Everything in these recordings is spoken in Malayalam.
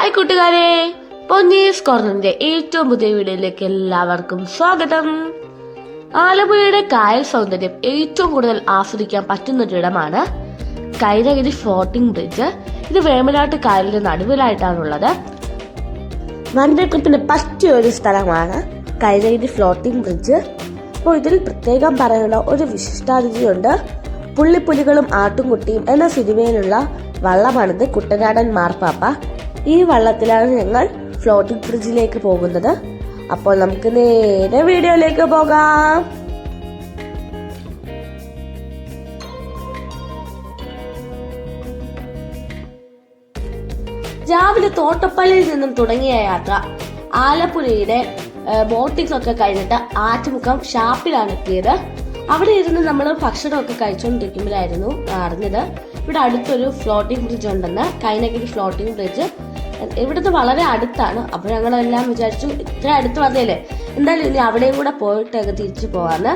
ഹായ് കൂട്ടുകാരെ. പൊന്നീസ് കോർണറിന്റെ ഏറ്റവും പുതിയ വീഡിയോയിലേക്ക് എല്ലാവർക്കും സ്വാഗതം. ആലപ്പുഴയുടെ കായൽ സൗന്ദര്യം ഏറ്റവും കൂടുതൽ ആസ്വദിക്കാൻ പറ്റുന്ന ഒരിടമാണ് കൈനഗിരി ഫ്ലോട്ടിംഗ് ബ്രിഡ്ജ് ഇത് വേമ്പനാട്ട് കായലിന്റെ നടുവിലായിട്ടാണുള്ളത്. വണ്ടർട്രിപ്പിന് പറ്റിയ ഒരു സ്ഥലമാണ് കൈനഗിരി ഫ്ലോട്ടിംഗ് ബ്രിഡ്ജ് അപ്പോൾ ഇതിൽ പ്രത്യേകം പറയുന്ന ഒരു വിശിഷ്ടാതിഥിയുണ്ട്. പുള്ളിപ്പുലികളും ആട്ടുംകുട്ടിയും എന്ന സിനിമയിലുള്ള വള്ളമാണിത് കുട്ടനാടൻ മാർപ്പാപ്പ. ഈ വള്ളത്തിലാണ് ഞങ്ങൾ ഫ്ലോട്ടിംഗ് ബ്രിഡ്ജിലേക്ക് പോകുന്നത്. അപ്പോൾ നമുക്ക് നേരെ വീഡിയോയിലേക്ക് പോകാം. രാവിലെ തോട്ടപ്പള്ളിയിൽ നിന്നും തുടങ്ങിയ യാത്ര ആലപ്പുഴയുടെ ബോട്ടിംഗ് ഒക്കെ കഴിഞ്ഞിട്ട് ആറ്റുമുഖം ഷാപ്പിലാണ് എത്തിയത്. അവിടെ ഇരുന്ന് നമ്മൾ ഭക്ഷണമൊക്കെ കഴിച്ചുകൊണ്ടിരിക്കുമ്പോഴായിരുന്നു അറിഞ്ഞത്. ഇവിടെ അടുത്തൊരു ഫ്ലോട്ടിംഗ് ബ്രിഡ്ജ് ഉണ്ടെന്ന്. കൈനഗിരി ഫ്ലോട്ടിംഗ് ബ്രിഡ്ജ് ഇവിടുത്തെ വളരെ അടുത്താണ്. അപ്പൊ ഞങ്ങളെല്ലാം വിചാരിച്ചു ഇത്ര അടുത്ത് വന്നേലേ എന്തായാലും ഇനി അവിടെയും കൂടെ പോയിട്ടൊക്കെ തിരിച്ചു പോവാന്ന്.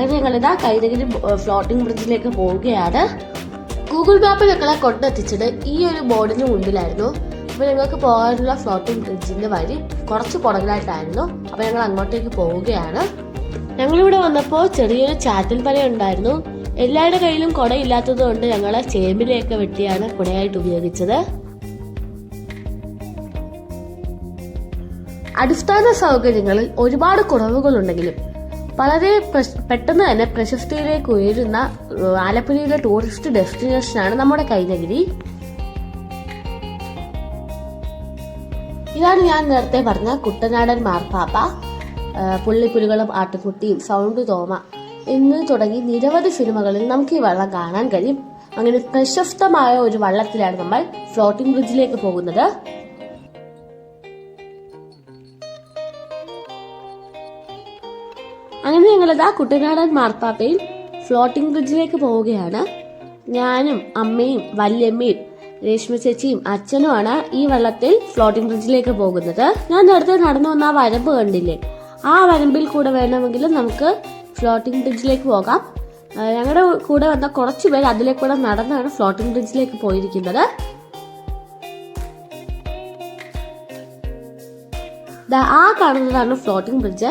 അങ്ങനെ ഇതാ കൈനഗിരി ഫ്ലോട്ടിംഗ് ബ്രിഡ്ജിലേക്ക് പോവുകയാണ്. ഗൂഗിൾ മാപ്പ് ഞങ്ങളെ കൊണ്ടെത്തിച്ചത് ഈ ഒരു ബോർഡിന് മുന്നിലായിരുന്നു. അപ്പൊ ഞങ്ങൾക്ക് പോകാനുള്ള ഫ്ലോട്ടിംഗ് ബ്രിഡ്ജിന്റെ വഴി കുറച്ച് പുറകിലായിട്ടായിരുന്നു. അപ്പൊ ഞങ്ങൾ അങ്ങോട്ടേക്ക് പോവുകയാണ്. ഞങ്ങളിവിടെ വന്നപ്പോൾ ചെറിയൊരു ചാറ്റൽ പല ഉണ്ടായിരുന്നു. എല്ലാവരുടെ കയ്യിലും കുട ഇല്ലാത്തത് കൊണ്ട് ഞങ്ങൾ ചേമ്പിലെയൊക്കെ വെട്ടിയാണ് കുടയായിട്ട് ഉപയോഗിച്ചത്. അടിസ്ഥാന സൗകര്യങ്ങളിൽ ഒരുപാട് കുറവുകളുണ്ടെങ്കിലും വളരെ പെട്ടെന്ന് തന്നെ പ്രശസ്തിയിലേക്ക് ഉയരുന്ന ആലപ്പുഴയിലെ ടൂറിസ്റ്റ് ഡെസ്റ്റിനേഷനാണ് നമ്മുടെ കൈനഗിരി. ഇതാണ് ഞാൻ നേരത്തെ പറഞ്ഞ കുട്ടനാടൻ മാർപ്പാപ്പ പുള്ളിപ്പുലികളും ആട്ടുകുട്ടിയും സൗണ്ട് തോമ എന്ന് തുടങ്ങി നിരവധി സിനിമകളിൽ നമുക്ക് ഈ വള്ളം കാണാൻ കഴിയും. അങ്ങനെ പ്രശസ്തമായ ഒരു വള്ളത്തിലാണ് നമ്മൾ ഫ്ലോട്ടിംഗ് ബ്രിഡ്ജിലേക്ക് പോകുന്നത്. ഞങ്ങളിതാ കുട്ടനാടൻ മാർപ്പാപ്പയിൽ ഫ്ലോട്ടിംഗ് ബ്രിഡ്ജിലേക്ക് പോവുകയാണ്. ഞാനും അമ്മയും വല്യമ്മയും രേഷ്മ ചേച്ചിയും അച്ഛനുമാണ് ഈ വള്ളത്തിൽ ഫ്ലോട്ടിംഗ് ബ്രിഡ്ജിലേക്ക് പോകുന്നത്. ഞാൻ നേരത്തെ നടന്നു വന്ന ആ വരമ്പ് കണ്ടില്ലേ? ആ വരമ്പിൽ കൂടെ വേണമെങ്കിൽ നമുക്ക് ഫ്ലോട്ടിംഗ് ബ്രിഡ്ജിലേക്ക് പോകാം. ഞങ്ങളുടെ കൂടെ വന്ന കുറച്ച് പേര് അതിലേക്കൂടെ നടന്നാണ് ഫ്ലോട്ടിംഗ് ബ്രിഡ്ജിലേക്ക് പോയിരിക്കുന്നത്. ആ കാണുന്നതാണ് ഫ്ലോട്ടിംഗ് ബ്രിഡ്ജ്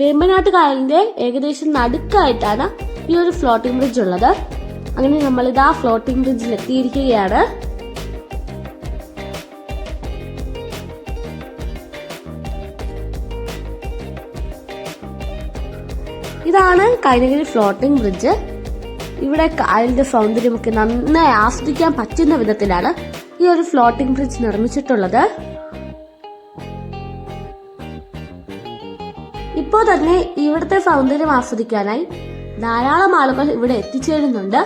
വേമ്പനാട്ട് കായലിന്റെ ഏകദേശം നടുക്കായിട്ടാണ് ഈ ഒരു ഫ്ലോട്ടിംഗ് ബ്രിഡ്ജ് ഉള്ളത്. അങ്ങനെ നമ്മൾ ഇതാ ഫ്ലോട്ടിംഗ് ബ്രിഡ്ജിൽ എത്തിയിരിക്കുകയാണ്. ഇതാണ് കൈനഗിരി ഫ്ലോട്ടിംഗ് ബ്രിഡ്ജ് ഇവിടെ കായലിന്റെ സൗന്ദര്യമൊക്കെ നന്നായി ആസ്വദിക്കാൻ പറ്റുന്ന വിധത്തിലാണ് ഈ ഒരു ഫ്ലോട്ടിംഗ് ബ്രിഡ്ജ് നിർമ്മിച്ചിട്ടുള്ളത്. ഇപ്പോൾ തന്നെ ഇവിടുത്തെ സൗന്ദര്യം ആസ്വദിക്കാനായി ധാരാളം ആളുകൾ ഇവിടെ എത്തിച്ചേരുന്നുണ്ട്.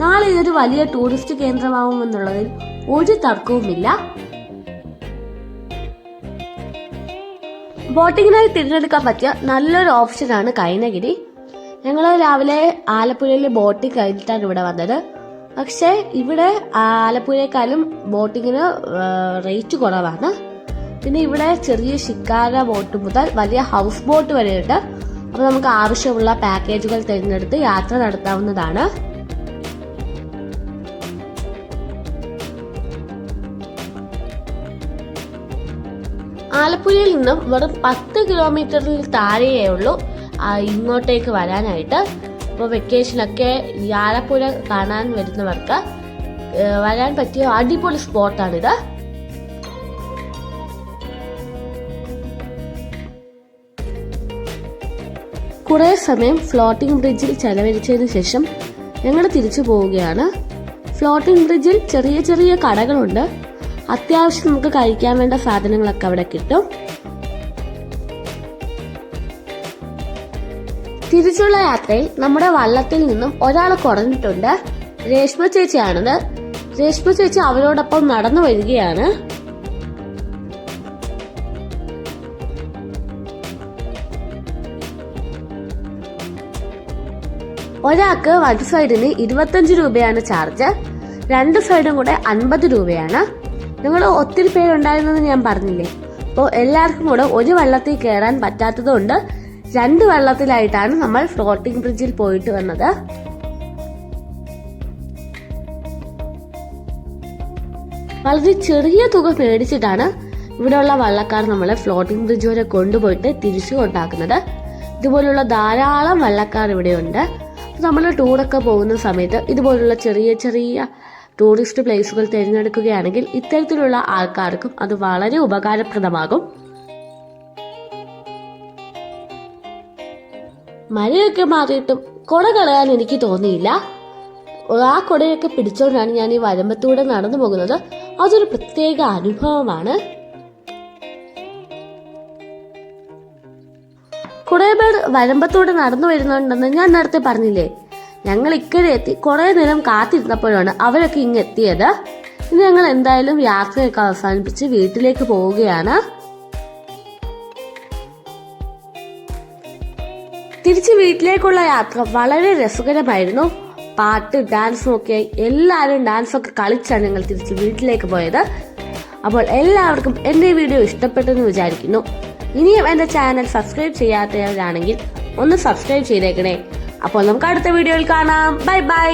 നാളെ ഇതൊരു വലിയ ടൂറിസ്റ്റ് കേന്ദ്രമാവുമെന്നുള്ളതിൽ ഒരു തർക്കവുമില്ല. ബോട്ടിങ്ങിനായി തിരഞ്ഞെടുക്കാൻ പറ്റിയ നല്ലൊരു ഓപ്ഷനാണ് കൈനഗിരി. ഞങ്ങൾ രാവിലെ ആലപ്പുഴയിൽ ബോട്ടിംഗ് കഴിഞ്ഞിട്ടാണ് ഇവിടെ വന്നത്. പക്ഷേ ഇവിടെ ആലപ്പുഴയെക്കാളും ബോട്ടിങ്ങിന് റേറ്റ് കുറവാണ്. പിന്നെ ഇവിടെ ചെറിയ ഷിക്കാര ബോട്ട് മുതൽ വലിയ ഹൗസ് ബോട്ട് വരെയുണ്ട്. അപ്പോൾ നമുക്ക് ആവശ്യമുള്ള പാക്കേജുകൾ തിരഞ്ഞെടുത്ത് യാത്ര നടത്താവുന്നതാണ്. ആലപ്പുഴയിൽ നിന്നും വെറും പത്ത് കിലോമീറ്ററിൽ താഴെയേ ഉള്ളൂ. ഇങ്ങോട്ടേക്ക് വരാനായിട്ട്. അപ്പോൾ വെക്കേഷനൊക്കെ ഈ ആലപ്പുഴ കാണാൻ വരുന്നവർക്ക് വരാൻ പറ്റിയ അടിപൊളി സ്പോട്ടാണിത് കുറേ സമയം ഫ്ലോട്ടിംഗ് ബ്രിഡ്ജിൽ ചെലവഴിച്ചതിന് ശേഷം ഞങ്ങൾ തിരിച്ചു പോവുകയാണ്. ഫ്ലോട്ടിംഗ് ബ്രിഡ്ജിൽ ചെറിയ ചെറിയ കടകളുണ്ട്. അത്യാവശ്യം നമുക്ക് കഴിക്കാൻ വേണ്ട സാധനങ്ങളൊക്കെ അവിടെ കിട്ടും. തിരിച്ചുള്ള യാത്രയിൽ നമ്മുടെ വള്ളത്തിൽ നിന്നും ഒരാൾ കുറഞ്ഞിട്ടുണ്ട്. രേഷ്മ ചേച്ചിയാണത്. രേഷ്മ ചേച്ചി അവരോടൊപ്പം നടന്നു വരികയാണ്. ഒരാൾക്ക് വൺ സൈഡിന് ഇരുപത്തഞ്ച് രൂപയാണ് ചാർജ് രണ്ട് സൈഡും കൂടെ അൻപത് രൂപയാണ്. നിങ്ങൾ ഒത്തിരി പേരുണ്ടായിരുന്നെന്ന് ഞാൻ പറഞ്ഞില്ലേ? അപ്പോൾ എല്ലാവർക്കും കൂടെ ഒരു വെള്ളത്തിൽ കയറാൻ പറ്റാത്തതുകൊണ്ട് രണ്ട് വെള്ളത്തിലായിട്ടാണ് നമ്മൾ ഫ്ലോട്ടിംഗ് ബ്രിഡ്ജിൽ പോയിട്ട് വന്നത്. വളരെ ചെറിയ തുക മേടിച്ചിട്ടാണ് ഇവിടെയുള്ള വള്ളക്കാർ നമ്മളെ ഫ്ലോട്ടിംഗ് ബ്രിഡ്ജ് വരെ കൊണ്ടുപോയിട്ട് തിരിച്ചു കൊണ്ടാക്കുന്നത്. ഇതുപോലുള്ള ധാരാളം വള്ളക്കാർ ഇവിടെയുണ്ട്. നമ്മൾ ടൂറൊക്കെ പോകുന്ന സമയത്ത് ഇതുപോലുള്ള ചെറിയ ചെറിയ ടൂറിസ്റ്റ് പ്ലേസുകൾ തിരഞ്ഞെടുക്കുകയാണെങ്കിൽ ഇത്തരത്തിലുള്ള ആൾക്കാർക്കും അത് വളരെ ഉപകാരപ്രദമാകും. മഴയൊക്കെ മാറിയിട്ടും കുട കളയാൻ എനിക്ക് തോന്നിയില്ല. ആ കൊടയൊക്കെ പിടിച്ചുകൊണ്ടാണ് ഞാൻ ഈ വരമ്പത്തൂടെ നടന്നു പോകുന്നത്. അതൊരു പ്രത്യേക അനുഭവമാണ്. കുറേ പേർ വരമ്പത്തോടെ നടന്നു വരുന്നുണ്ടെന്ന് ഞാൻ നേരത്തെ പറഞ്ഞില്ലേ? ഞങ്ങൾ ഇക്കരെ എത്തി കുറേ നേരം കാത്തിരുന്നപ്പോഴാണ് അവരൊക്കെ ഇങ്ങ് എത്തിയത്. ഇനി ഞങ്ങൾ എന്തായാലും യാത്രയൊക്കെ അവസാനിപ്പിച്ച് വീട്ടിലേക്ക് പോവുകയാണ്. തിരിച്ച് വീട്ടിലേക്കുള്ള യാത്ര വളരെ രസകരമായിരുന്നു. പാട്ട് ഡാൻസും ഒക്കെ എല്ലാവരും ഡാൻസൊക്കെ കളിച്ചാണ് ഞങ്ങൾ തിരിച്ച് വീട്ടിലേക്ക് പോയത്. അപ്പോൾ എല്ലാവർക്കും എന്റെ വീഡിയോ ഇഷ്ടപ്പെട്ടെന്ന് വിചാരിക്കുന്നു. ഇനിയും എന്റെ ചാനൽ സബ്സ്ക്രൈബ് ചെയ്യാത്തവരാണെങ്കിൽ ഒന്ന് സബ്സ്ക്രൈബ് ചെയ്തേക്കണേ. അപ്പോൾ നമുക്ക് അടുത്ത വീഡിയോയിൽ കാണാം. Bye bye.